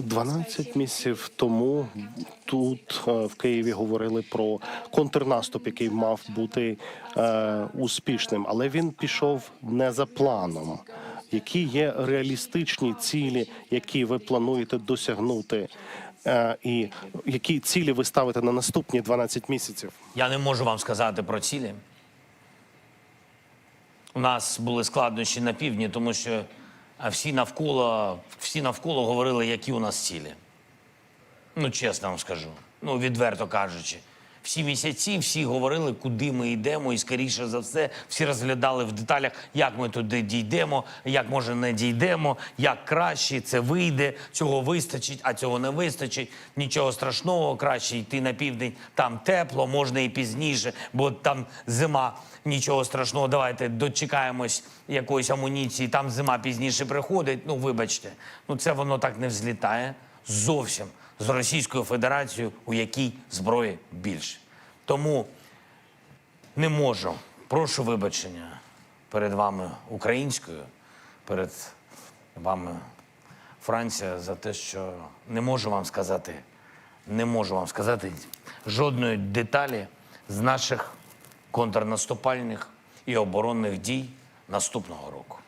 12 місяців тому тут е, в Києві говорили про контрнаступ, який мав бути е, успішним, але він пішов не за планом. Які є реалістичні цілі, які ви плануєте досягнути, е, і які цілі ви ставите на наступні 12 місяців? Я не можу вам сказати про цілі. У нас були складнощі на півдні, тому що а, всі навколо, всі навколо говорили, які у нас цілі. Ну, чесно вам скажу. Ну, відверто кажучи. Всі місяці всі говорили, куди ми йдемо, і скоріше за все, всі розглядали в деталях, як ми туди дійдемо, як може не дійдемо, як краще це вийде, цього вистачить, а цього не вистачить. Нічого страшного, краще йти на південь, там тепло, можна і пізніше, бо там зима. Нічого страшного, давайте дочекаємось якоїсь амуніції, там зима пізніше приходить. Ну, вибачте, ну це воно так не взлітає зовсім з Російською Федерацією, у якій зброї більше. Тому не можу. Прошу вибачення перед вами українською, перед вами Франція за те, що не можу вам сказати, не можу вам сказати жодної деталі з наших контрнаступальних і оборонних дій наступного року.